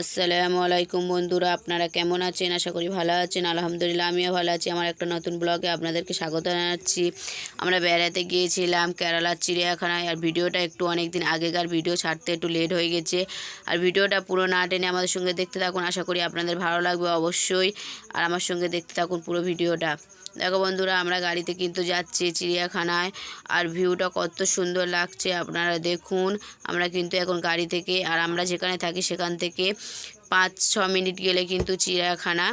আসসালামু আলাইকুম বন্ধুরা, আপনারা কেমন আছেন? আশা করি ভালো আছেন। আলহামদুলিল্লাহ, আমিও ভালো আছি। আমার একটা নতুন ব্লগে আপনাদেরকে স্বাগত জানাচ্ছি। আমরা বেড়াতে গিয়েছিলাম কেরালার চিড়িয়াখানায়, আর ভিডিওটা একটু অনেক দিন আগেকার ভিডিও, ছাড়তে একটু লেট হয়ে গেছে। আর ভিডিওটা পুরো না টেনে আমাদের সঙ্গে দেখতে থাকুন। আশা করি আপনাদের ভালো লাগবে অবশ্যই। আর আমার সঙ্গে দেখতে থাকুন পুরো ভিডিওটা। দেখো বন্ধুরা, আমরা গাড়িতে কিন্তু যাচ্ছি চিড়িয়াখানায়, আর ভিউটা কত সুন্দর লাগছে আপনারা দেখুন। আমরা কিন্তু এখন গাড়ি থেকে, আর আমরা যেখানে থাকি সেখান থেকে পাঁচ, ছ মিনিট গেলে কিন্তু চিড়িয়াখানা।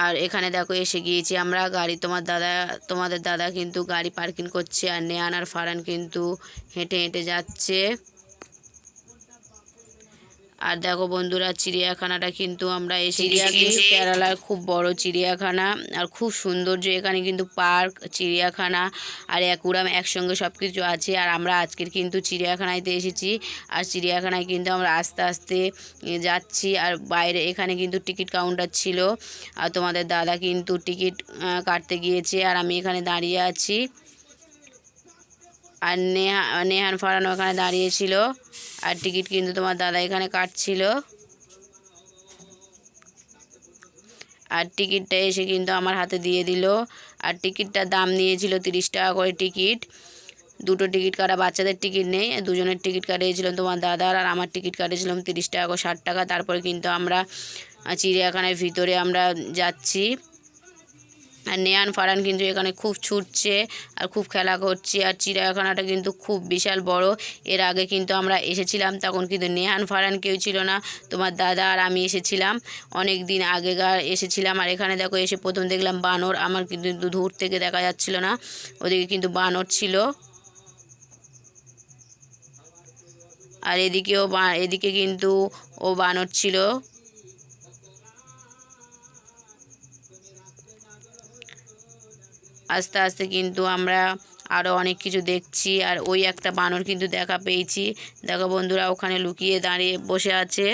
আর এখানে দেখো এসে গিয়েছি আমরা, গাড়ি তোমার দাদা, তোমাদের দাদা কিন্তু গাড়ি পার্কিং করছে, আর নেয়ান আর ফারান কিন্তু হেঁটে হেঁটে যাচ্ছে। আর দেখো বন্ধুরা চিড়িয়াখানাটা কিন্তু আমরা এসে গেছি কেরালার খুব বড় চিড়িয়াখানা। আর খুব সৌন্দর্য এখানে কিন্তু পার্ক চিড়িয়াখানা আর অ্যাকুরাম একসঙ্গে সব কিছু আছে। আর আমরা আজকের কিন্তু চিড়িয়াখানাইতে এসেছি। আর চিড়িয়াখানায় কিন্তু আমরা আস্তে আস্তে যাচ্ছি। আর বাইরে এখানে কিন্তু টিকিট কাউন্টার ছিল। আর তোমাদের দাদা কিন্তু টিকিট কাটতে গিয়েছে। আর আমি এখানে দাঁড়িয়ে আছি। আর নেহা নেহান ফারান ওখানে দাঁড়িয়েছিল আর টিকিট কিন্তু তোমার দাদা এখানে কাটছিল। আর টিকিটটা এসে কিন্তু আমার হাতে দিয়ে দিল। আর টিকিটটার দাম নিয়েছিল তিরিশ টাকা করে টিকিট। দুটো টিকিট কাটা বাচ্চাদের টিকিট নেই, দুজনের টিকিট কাটিয়েছিলাম তোমার দাদার আর আমার টিকিট কাটিয়েছিলাম তিরিশ টাকা করে ষাট টাকা। তারপরে কিন্তু আমরা চিড়িয়াখানার ভিতরে আমরা যাচ্ছি। আর নেয়ান ফারান কিন্তু এখানে খুব ছুটছে আর খুব খেলা করছে। আর চিড়িয়াখানাটা কিন্তু খুব বিশাল বড়। এর আগে কিন্তু আমরা এসেছিলাম, তখন কিন্তু নেহান ফারান কেউ ছিল না। তোমার দাদা আর আমি এসেছিলাম অনেক দিন আগেকার এসেছিলাম। আর এখানে দেখো, এসে প্রথম দেখলাম বানর। আমার কিন্তু দূর থেকে দেখা যাচ্ছিল না, ওদিকে কিন্তু বানর ছিল। আর এদিকেও বা- এদিকে কিন্তু ও বানর ছিল। আস্তে আস্তে কিন্তু আমরা আরও অনেক কিছু দেখছি, আর ওই একটা বানর কিন্তু দেখা পেয়েছি। দেখো বন্ধুরা, ওখানে লুকিয়ে দাঁড়িয়ে বসে আছে।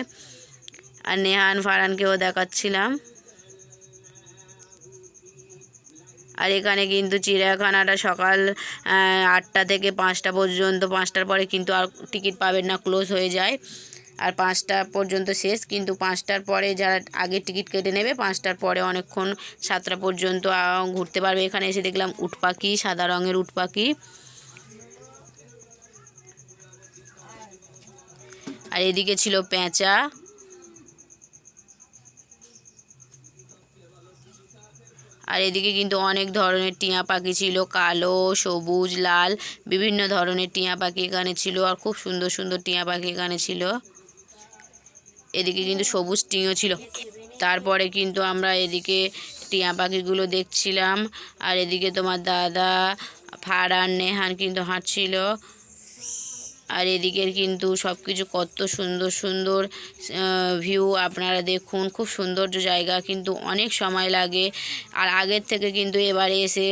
আর নেহান ফারানকেও দেখাচ্ছিলাম। আর এখানে কিন্তু চিড়িয়াখানাটা সকাল আটটা থেকে পাঁচটা পর্যন্ত, পাঁচটার পরে কিন্তু আর টিকিট পাবেন না, ক্লোজ হয়ে যায়। আর পাঁচটা পর্যন্ত শেষ, কিন্তু পাঁচটার পরে যারা আগে টিকিট কেটে নেবে, পাঁচটার পরে অনেকক্ষণ সাতটা পর্যন্ত ঘুরতে পারবে। এখানে এসে দেখলাম উট পাখি, সাদা রঙের উট পাখি। আর এদিকে ছিল পেঁচা। আর এদিকে কিন্তু অনেক ধরনের টিয়া পাখি ছিল, কালো, সবুজ, লাল, বিভিন্ন ধরনের টিয়া পাখি এখানে ছিল, আর খুব সুন্দর সুন্দর টিয়া পাখি এখানে ছিল। এদিকে কিন্তু সবুজ টিঁও ছিল। তারপরে কিন্তু আমরা এদিকে টিয়া পাখিগুলো দেখছিলাম। আর এদিকে তোমার দাদা ফারান নেহান কিন্তু হাঁটছিল। আর এদিকের কিন্তু সব কিছু কত সুন্দর সুন্দর ভিউ আপনারা দেখুন। খুব সৌন্দর্য জায়গা, কিন্তু অনেক সময় লাগে। আর আগের থেকে কিন্তু এবারে এসে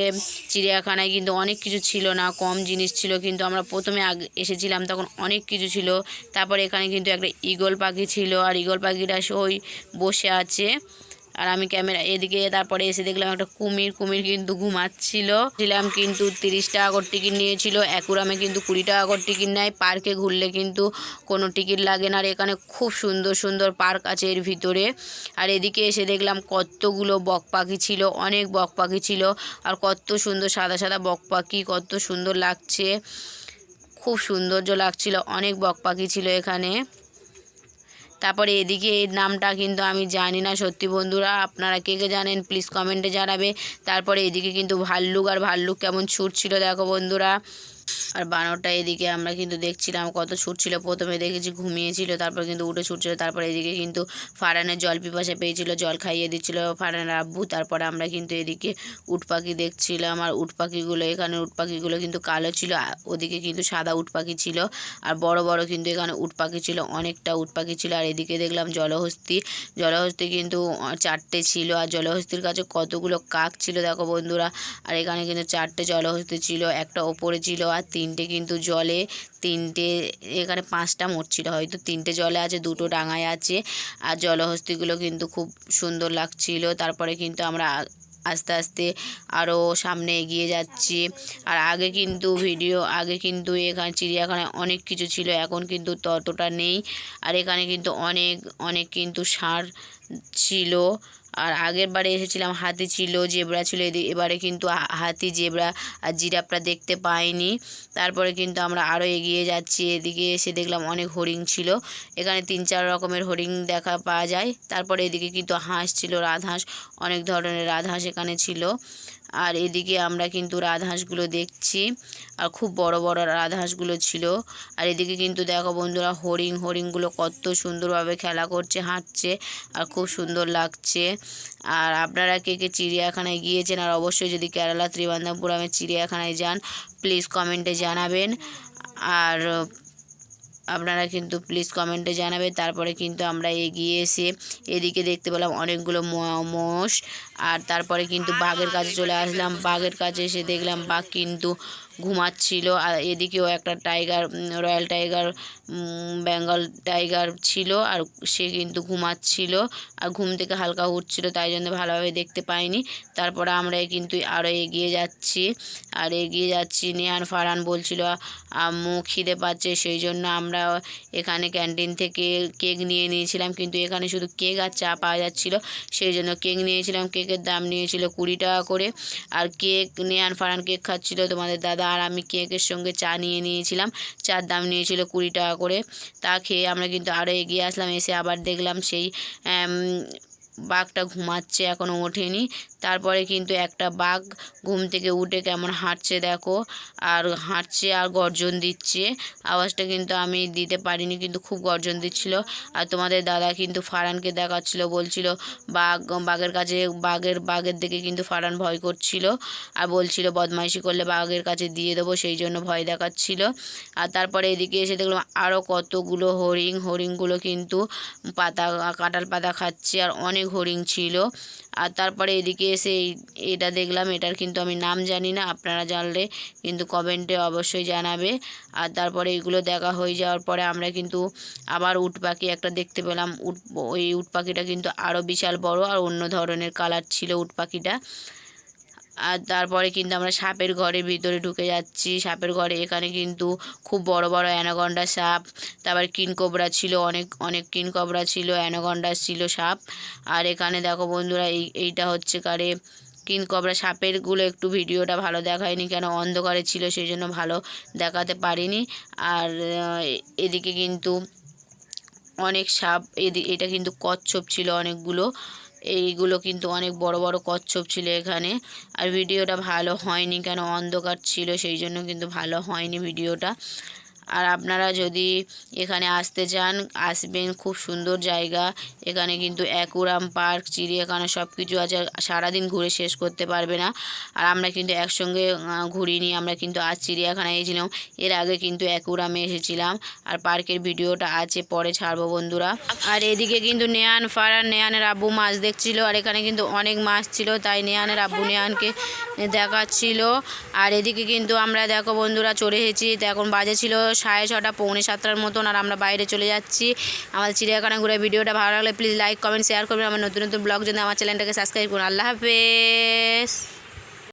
চিড়িয়াখানায় কিন্তু অনেক কিছু ছিল না, কম জিনিস ছিল। কিন্তু আমরা প্রথমে এসেছিলাম, তখন অনেক কিছু ছিল। তারপরে এখানে কিন্তু একটা ঈগল পাখি ছিল, আর ঈগল পাখিটা ওই বসে আছে। আর আমি ক্যামেরা এদিকে, তারপরে এসে দেখলাম একটা কুমির কুমির কিন্তু ঘুমাচ্ছিল। ছিলাম কিন্তু তিরিশ টাকা করে টিকিট নিয়েছিল। অ্যাকুরামে কিন্তু কুড়ি টাকা করে টিকিট নেয়। পার্কে ঘুরলে কিন্তু কোনো টিকিট লাগে না। আর এখানে খুব সুন্দর সুন্দর পার্ক আছে এর ভিতরে। আর এদিকে এসে দেখলাম কতগুলো বক পাখি ছিল, অনেক বক পাখি ছিল। আর কত সুন্দর সাদা সাদা বক পাখি, কত সুন্দর লাগছে। খুব সৌন্দর্য লাগছিল। অনেক বক পাখি ছিল এখানে। তারপরে এদিকে এর নামটা কিন্তু আমি জানি না। সত্যি বন্ধুরা, আপনারা কে কে জানেন প্লিজ কমেন্টে জানাবে। তারপরে এদিকে কিন্তু ভাল্লুক আর ভাল্লুক কেমন ছুটছিল, দেখো বন্ধুরা। আর বানরটা এদিকে আমরা কিন্তু দেখছিলাম কত ছুটছিল। প্রথমে দেখেছি ঘুমিয়েছিল, তারপর কিন্তু উঠে ছুটছিল, তারপর এদিকে কিন্তু ফারানের জল পিপাসা পেয়েছিল, জল খাইয়ে দিচ্ছিল ফারানের আব্বু। তারপরে আমরা কিন্তু এদিকে উট পাখি দেখছিলাম, আর উট পাখিগুলো, এখানে উট পাখিগুলো কিন্তু কালো ছিল ওদিকে কিন্তু সাদা উট পাখি ছিল, আর বড় বড় কিন্তু এখানে উট পাখি ছিল, অনেকটা উট পাখি ছিল। আর এদিকে দেখলাম জলহস্তি জলহস্তি কিন্তু চারটে ছিল, আর জলহস্তির কাছে কতগুলো কাক ছিল দেখো বন্ধুরা। আর এখানে কিন্তু চারটে জলহস্তি ছিল, একটা ওপরে ছিল আর তিনটে কিন্তু জলে তিনটে, এখানে পাঁচটা মোট ছিল। হয়তো তিনটে জলে আছে, দুটো ডাঙায় আছে। আর জলহস্তিগুলো কিন্তু খুব সুন্দর লাগছিল। তারপরে কিন্তু আমরা আস্তে আস্তে আরও সামনে এগিয়ে যাচ্ছি। আর আগে কিন্তু ভিডিও, আগে কিন্তু এখানে, চিড়িয়াখানায় অনেক কিছু ছিল। এখন কিন্তু ততটা নেই। আর এখানে কিন্তু অনেক অনেক কিন্তু সার ছিল। আর আগের বারে এসেছিলাম, হাতি ছিল, জেবরা ছিল এবারে কিন্তু হাতি, জেবরা আর জিরাফটা দেখতে পাইনি। তারপরে কিন্তু আমরা আরও এগিয়ে যাচ্ছি, এদিকে এসে দেখলাম অনেক হরিণ ছিল। এখানে তিন চার রকমের হরিণ দেখা পাওয়া যায়। তারপরে এদিকে কিন্তু হাঁস ছিল রাজহাঁস অনেক ধরনের রাজহাঁস এখানে ছিল। আর এদিকে আমরা কিন্তু রাজহাঁসগুলো দেখছি। আর খুব বড় বড় রাজহাঁসগুলো ছিল। আর এদিকে কিন্তু দেখো বন্ধুরা হরিণ, হরিণগুলো কত সুন্দরভাবে খেলা করছে, হাঁটছে আর খুব সুন্দর লাগছে। আর আপনারা কে কে চিড়িয়াখানায় গিয়েছেন আর অবশ্যই যদি কেরালা ত্রিবান্ধবপুরমের চিড়িয়াখানায় যান প্লিজ কমেন্টে জানাবেন। আর আপনারা কিন্তু প্লিজ কমেন্টে জানাবেন। তারপরে কিন্তু আমরা এগিয়ে এসে এদিকে দেখতে পেলাম অনেকগুলো মোষ আর তারপরে কিন্তু বাঘের কাছে চলে আসলাম। বাঘের কাছে এসে দেখলাম বাঘ কিন্তু ঘুমাচ্ছিল। আর এদিকেও একটা tiger, royal tiger Bengal tiger ছিল আর সে কিন্তু ঘুমাচ্ছিল। আর ঘুম থেকে হালকা উঠছিল, তাই জন্য ভালোভাবে দেখতে পাইনি। তারপরে আমরা কিন্তু আরও এগিয়ে যাচ্ছি। আর এগিয়ে যাচ্ছি নেহান ফারান বলছিল, আম্মু খিদে পাচ্ছে, সেই জন্য আমরা এখানে ক্যান্টিন থেকে কেক নিয়ে নিয়েছিলাম। কিন্তু এখানে শুধু কেক আর চা পাওয়া যাচ্ছিল। সেই জন্য কেক নিয়েছিলাম, কেকের দাম নিয়েছিল কুড়ি টাকা করে। আর কেক নেহান ফারান কেক খাচ্ছিল তোমাদের দাদা আর আমি কেকের সঙ্গে চা নিয়ে নিয়েছিলাম। চার দাম নিয়েছিল কুড়ি টাকা করে। তা খেয়ে আমরা কিন্তু আরও এগিয়ে আসলাম, এসে আবার দেখলাম সেই বাঘটা ঘুমাচ্ছে এখনও ওঠেনি। তারপরে কিন্তু একটা বাঘ ঘুম থেকে উঠে কেমন হাঁটছে দেখো, আর হাঁটছে আর গর্জন দিচ্ছে। আওয়াজটা কিন্তু আমি দিতে পারিনি, কিন্তু খুব গর্জন দিচ্ছিল। আর তোমাদের দাদা কিন্তু ফারানকে দেখাচ্ছিল, বলছিল, বাঘ, বাঘের কাছে, বাঘের বাঘের দিকে কিন্তু ফারান ভয় করছিল। আর বলছিল, বদমাইশি করলে বাঘের কাছে দিয়ে দেবো, সেই জন্য ভয় দেখাচ্ছিল। আর তারপরে এদিকে এসে দেখলাম আরও কতগুলো হরিণ, হরিণগুলো কিন্তু পাতা, কাঁঠাল পাতা খাচ্ছে। আর অনেক হরিণ ছিল। আর তারপরে এদিকে এসে এটা দেখলাম, এটার কিন্তু আমি নাম জানি না, আপনারা জানলে কিন্তু কমেন্টে অবশ্যই জানাবে। আর তারপরে এগুলো দেখা হয়ে যাওয়ার পরে আমরা কিন্তু আবার উট পাখি একটা দেখতে পেলাম। উট, ওই উট পাখিটা কিন্তু আরও বিশাল বড় আর অন্য ধরনের কালার ছিল উট পাখিটা। আর তারপরে কিন্তু আমরা সাপের ঘরের ভিতরে ঢুকে যাচ্ছি। সাপের ঘরে এখানে কিন্তু খুব বড় বড় অ্যানাগন্ডা সাপ, তারপর কিনকোবরা ছিল, অনেক অনেক কিনকোবরা ছিল অ্যানাগন্ডা ছিল সাপ। আর এখানে দেখো বন্ধুরা, এই, এইটা হচ্ছে কারে কিনকবরা সাপেরগুলো একটু ভিডিওটা ভালো দেখায়নি কেন? অন্ধকারে ছিল, সেই জন্য ভালো দেখাতে পারিনি। আর এদিকে কিন্তু অনেক সাপ, এদি, এটা কিন্তু কচ্ছপ ছিল অনেকগুলো। এইগুলো কিন্তু অনেক বড় বড় কচ্ছপ ছিল এখানে। আর ভিডিওটা ভালো হয়নি কেন? অন্ধকার ছিল, সেই জন্য কিন্তু ভালো হয়নি ভিডিওটা। আর আপনারা যদি এখানে আসতে চান, আসবেন, খুব সুন্দর জায়গা। এখানে কিন্তু অ্যাকুরাম পার্ক, চিড়িয়াখানা সব কিছু আছে সারাদিন ঘুরে শেষ করতে পারবে না। আর আমরা কিন্তু একসঙ্গে ঘুরিনি আমরা কিন্তু আজ চিড়িয়াখানায় গেছিলাম এর আগে কিন্তু অ্যাকুরামে এসেছিলাম। আর পার্কের ভিডিওটা আছে, পরে ছাড়বো বন্ধুরা। আর এদিকে কিন্তু নেয়ান ফারান, নেয়ানের আব্বু মাছ দেখছিল। আর এখানে কিন্তু অনেক মাছ ছিল, তাই নেয়ানের আব্বু নেয়ানকে দেখাচ্ছিল। আর এদিকে কিন্তু আমরা, দেখো বন্ধুরা, চলে এসেছি। এখন বাজে ছিল সাড়ে ছটা, পৌনে সাতটার মতন আর আমরা বাইরে চলে যাচ্ছি। আমাদের চিড়িয়াখানা ঘুরে ভিডিওটা ভালো লাগলে প্লিজ লাইক কমেন্ট শেয়ার করবেন। আমার নতুন নতুন ব্লগ জন্য আমার চ্যানেলটাকে সাবস্ক্রাইব করুন। আল্লাহ হাফেজ।